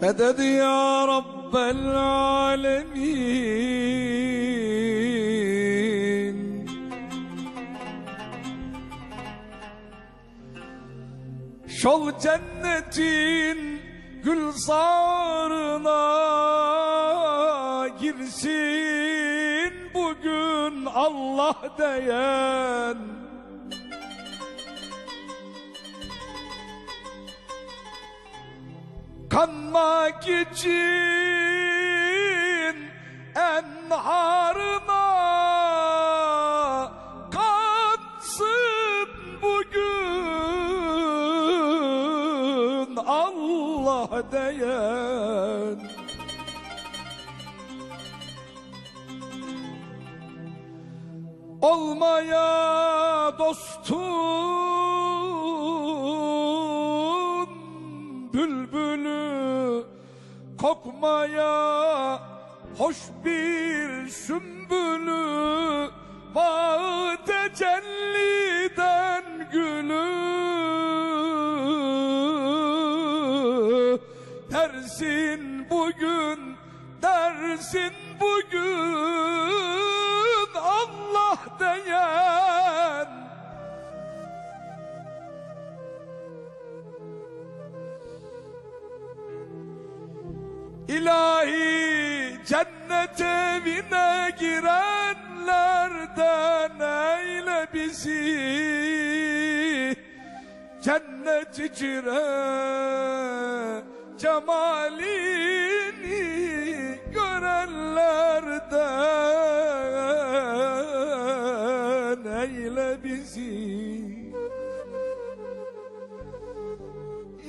Meded ya Rabbel alemin Şol cennetin gülzarına girsin bugün Allah diyen Kanmak için enharına katsın bugün Allah diyen. Olmaya dostun bülbülü kokmaya hoş bir sümbülü Bağı tecelliden gülü. Dersin bugün, dersin bugün İlahi cennet evine girenlerden eyle bizi. Cennet içire cemalini görenlerden eyle bizi.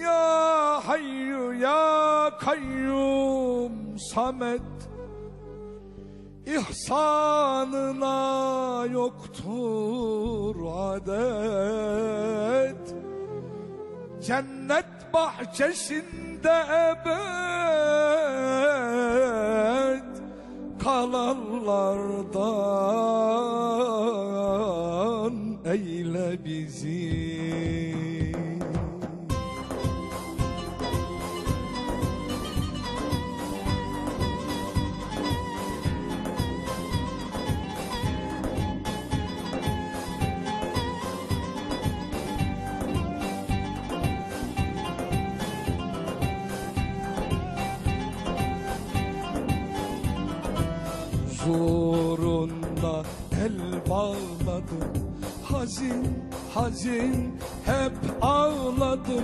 Ya Hayyu Ya Kayyum Samet İhsanına yoktur adet. Cennet bahçesinde ebed Kalanlardan eyle bizi Huzurunda el bağladım. Hazin hazin hep ağladım.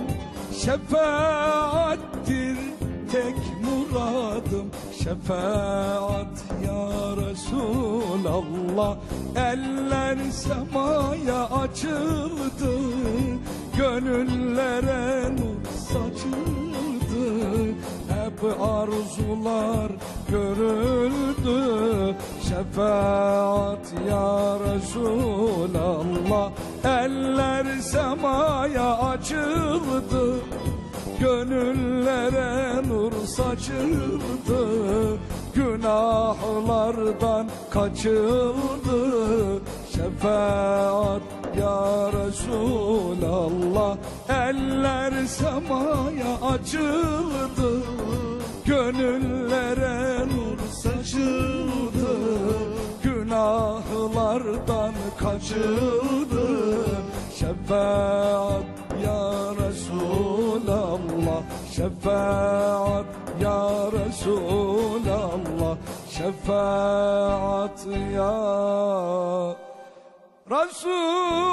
Şefaattir tek muradım. Şefaat ya Resulallah. Eller semaya açıldı. Gönüllere nur saçıldı hep arzular görüldü Şefaat ya Resulallah. Eller semaya açıldı Gönüllere nur saçıldı. Günahlardan kaçıldı Şefaat ya Resulallah. Eller semaya açıldı kaçıldı Şefaat ya Resulallah. Şefaat ya Resulallah. Şefaat ya Resulallah